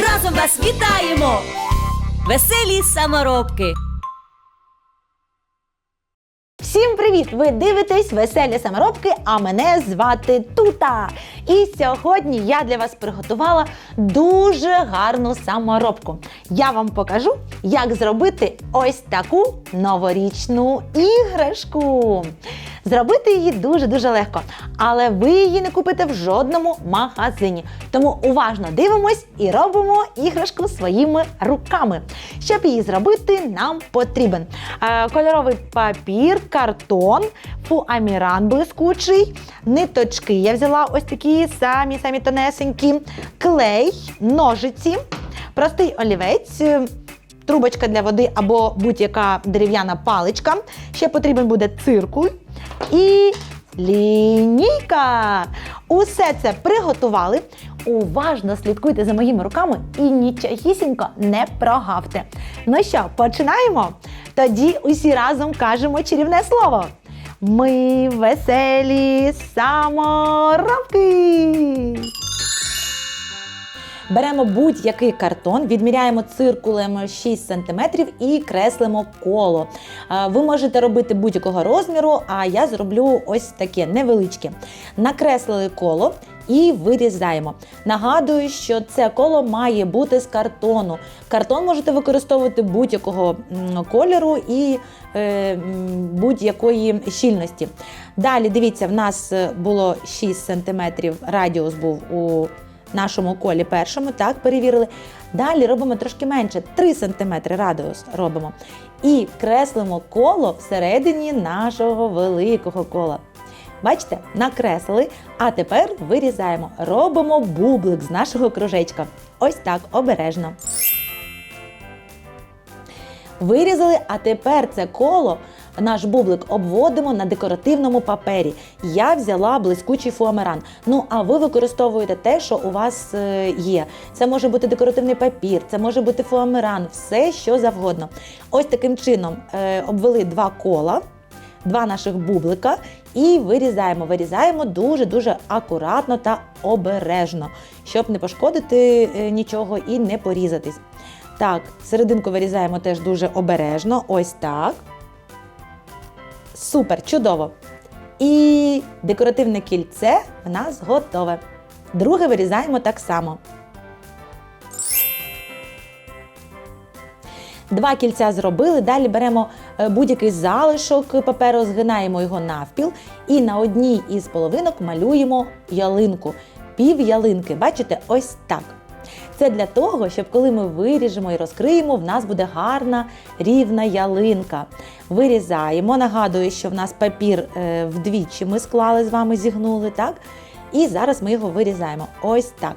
разом вас вітаємо, веселі саморобки. Всім привіт! Ви дивитесь веселі саморобки, а мене звати Тута. І сьогодні я для вас приготувала дуже гарну саморобку. Я вам покажу, як зробити ось таку новорічну іграшку. Зробити її дуже-дуже легко, але ви її не купите в жодному магазині. Тому уважно дивимось і робимо іграшку своїми руками. Щоб її зробити, нам потрібен е, кольоровий папір, картон, фуаміран блискучий, ниточки. Я взяла ось такі самі самі тонесенькі, клей, ножиці, простий олівець. е, Трубочка для води або будь-яка дерев'яна паличка. Ще потрібен буде циркуль і лінійка. Усе це приготували. Уважно слідкуйте за моїми руками і нічогісінько не прогавте. Ну що, починаємо? Тоді усі разом кажемо чарівне слово. Ми веселі саморобки. Беремо будь-який картон, відміряємо циркулем 6 см і креслимо коло. Ви можете робити будь-якого розміру, а я зроблю ось таке невеличке. Накреслили коло і вирізаємо. Нагадую, що це коло має бути з картону. Картон можете використовувати будь-якого кольору і е, будь-якої щільності. Далі, дивіться, в нас е, було 6 см, радіус був у нашому колі першому, так, перевірили. Далі робимо трошки менше, 3 см радіус робимо. І креслимо коло всередині нашого великого кола. Бачите, накреслили, а тепер вирізаємо. Робимо бублик з нашого кружечка. Ось так, обережно. Вирізали, а тепер це коло, наш бублик обводимо на декоративному папері. Я взяла блискучий фуамеран. Ну, а ви використовуєте те, що у вас е, є. Це може бути декоративний папір, це може бути фуамеран, все що завгодно. Ось таким чином е, обвели два кола. Два наших бублика і вирізаємо. Вирізаємо дуже-дуже акуратно та обережно, щоб не пошкодити е, нічого і не порізатись. Так, серединку вирізаємо теж дуже обережно. Ось так. Супер, чудово. І декоративне кільце в нас готове. Друге вирізаємо так само. Два кільця зробили, далі беремо е, будь-який залишок паперу, згинаємо його навпіл і на одній із половинок малюємо ялинку. Пів ялинки. Бачите, ось так. Це для того, щоб коли ми виріжемо і розкриємо, в нас буде гарна рівна ялинка. Вирізаємо. Нагадую, що в нас папір е, вдвічі ми склали з вами, зігнули, так? І зараз ми його вирізаємо. Ось так.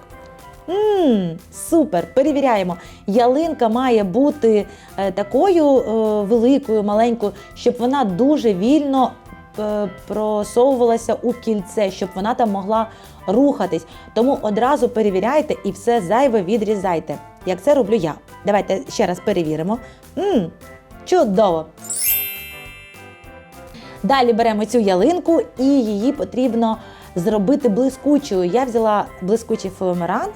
Мм, супер! Перевіряємо. Ялинка має бути е, такою е, великою, маленькою, щоб вона дуже вільно просовувалася у кільце, щоб вона там могла рухатись. Тому одразу перевіряйте і все зайве відрізайте. Як це роблю я. Давайте ще раз перевіримо. Мм, чудово! Далі беремо цю ялинку і її потрібно зробити блискучою. Я взяла блискучий фоамеран.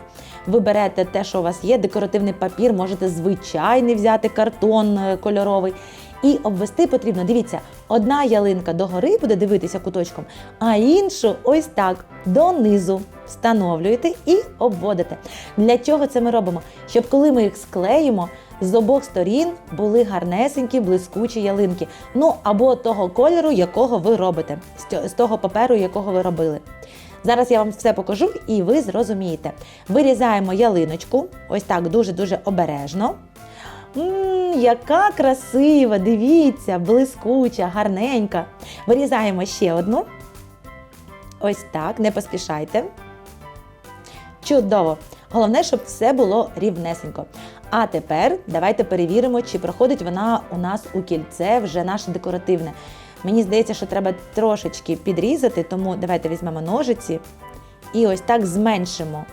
Ви берете те, що у вас є, декоративний папір, можете звичайний взяти картон е, кольоровий. І обвести потрібно, дивіться, одна ялинка догори буде дивитися куточком, а іншу ось так донизу встановлюєте і обводите. Для чого це ми робимо? Щоб коли ми їх склеїмо, з обох сторін були гарнесенькі блискучі ялинки. Ну або того кольору, якого ви робите, з того паперу, якого ви робили. Зараз я вам все покажу і ви зрозумієте. Вирізаємо ялиночку, ось так дуже-дуже обережно. Мм, яка красива, дивіться, блискуча, гарненька. Вирізаємо ще одну. Ось так, не поспішайте. Чудово. Головне, щоб все було рівнесенько. А тепер давайте перевіримо, чи проходить вона у нас у кільце вже наше декоративне. Мені здається, що треба трошечки підрізати, тому давайте візьмемо ножиці і ось так зменшимо.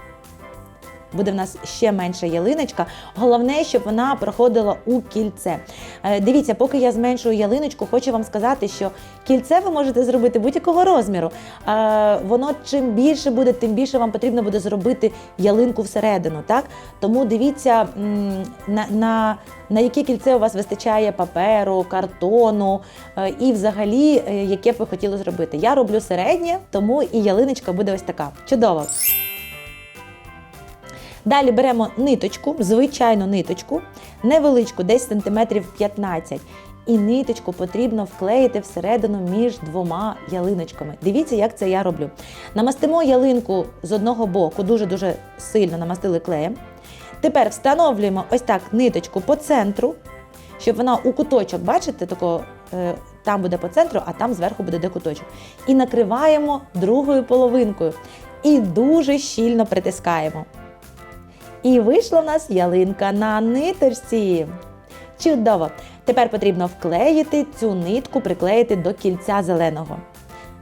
Буде в нас ще менша ялиночка. Головне, щоб вона проходила у кільце. Е, Дивіться, поки я зменшую ялиночку, хочу вам сказати, що кільце ви можете зробити будь-якого розміру. Е, Воно чим більше буде, тим більше вам потрібно буде зробити ялинку всередину. Так? Тому дивіться, на, на, на яке кільце у вас вистачає паперу, картону е, і взагалі, яке б ви хотіли зробити. Я роблю середнє, тому і ялиночка буде ось така. Чудово! Далі беремо ниточку, звичайну ниточку, невеличку, десь сантиметрів 15. І ниточку потрібно вклеїти всередину між двома ялиночками. Дивіться, як це я роблю. Намастимо ялинку з одного боку, дуже-дуже сильно намастили клеєм. Тепер встановлюємо ось так ниточку по центру, щоб вона у куточок, бачите, тако, е, там буде по центру, а там зверху буде де куточок. І накриваємо другою половинкою. І дуже щільно притискаємо. І вийшла в нас ялинка на ниточці. Чудово! Тепер потрібно вклеїти цю нитку, приклеїти до кільця зеленого.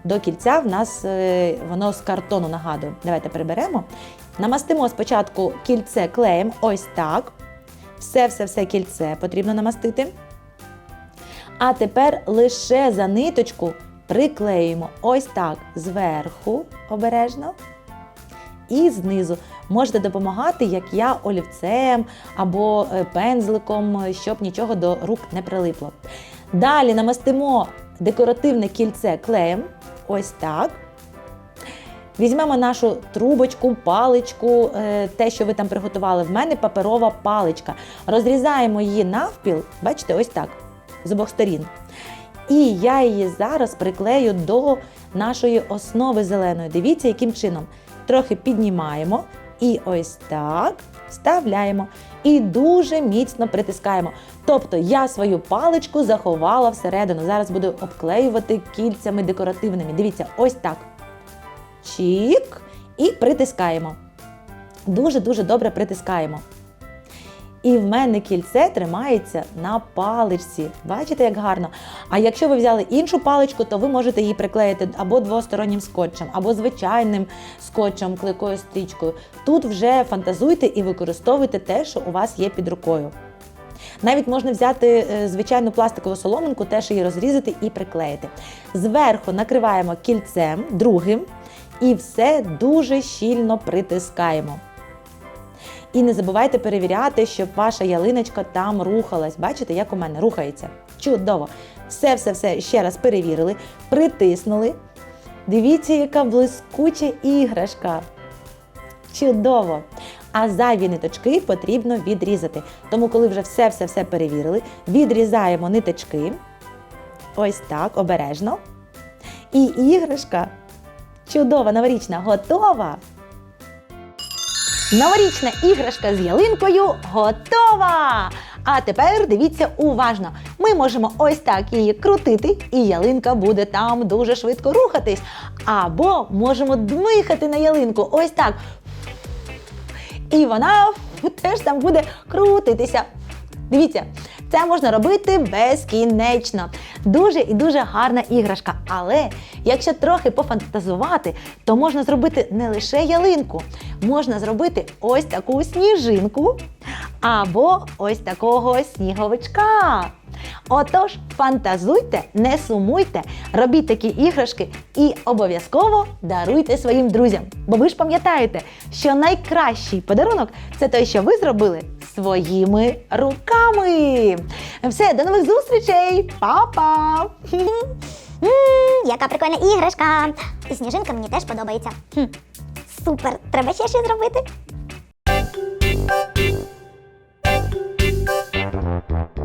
До кільця в нас е, воно з картону нагадує. Давайте приберемо. Намастимо спочатку кільце клеєм, ось так. Все-все-все кільце потрібно намастити. А тепер лише за ниточку приклеїмо ось так зверху обережно і знизу. Можете допомагати, як я, олівцем або е, пензликом, е, щоб нічого до рук не прилипло. Далі намастимо декоративне кільце клеєм. Ось так. Візьмемо нашу трубочку, паличку, е, те, що ви там приготували. В мене паперова паличка. Розрізаємо її навпіл, бачите, ось так, з обох сторін. І я її зараз приклею до нашої основи зеленої. Дивіться, яким чином. Трохи піднімаємо і ось так вставляємо. І дуже міцно притискаємо. Тобто я свою паличку заховала всередину. Зараз буду обклеювати кільцями декоративними. Дивіться, ось так. Чік. І притискаємо. Дуже-дуже добре притискаємо. І в мене кільце тримається на паличці. Бачите, як гарно. А якщо ви взяли іншу паличку, то ви можете її приклеїти або двостороннім скотчем, або звичайним скотчем, клейкою стрічкою. Тут вже фантазуйте і використовуйте те, що у вас є під рукою. Навіть можна взяти е, звичайну пластикову соломинку, теж її розрізати і приклеїти. Зверху накриваємо кільцем другим і все дуже щільно притискаємо. І не забувайте перевіряти, щоб ваша ялиночка там рухалась. Бачите, як у мене рухається. Чудово! Все-все-все ще раз перевірили, притиснули. Дивіться, яка блискуча іграшка. Чудово! А зайві ниточки потрібно відрізати. Тому, коли вже все-все-все перевірили, відрізаємо ниточки. Ось так, обережно. І іграшка чудова, новорічна, готова! Новорічна іграшка з ялинкою готова! А тепер дивіться уважно. Ми можемо ось так її крутити, і ялинка буде там дуже швидко рухатись. Або можемо дмихати на ялинку ось так. І вона теж там буде крутитися. Дивіться, це можна робити безкінечно. Дуже і дуже гарна іграшка. Але якщо трохи пофантазувати, то можна зробити не лише ялинку, можна зробити ось таку сніжинку або ось такого сніговичка. Отож, фантазуйте, не сумуйте, робіть такі іграшки і обов'язково даруйте своїм друзям. Бо ви ж пам'ятаєте, що найкращий подарунок це той, що ви зробили своїми руками. Все, до нових зустрічей! Па-па! Яка прикольна іграшка. І сніжинка мені теж подобається. Хм, супер, треба ще щось зробити.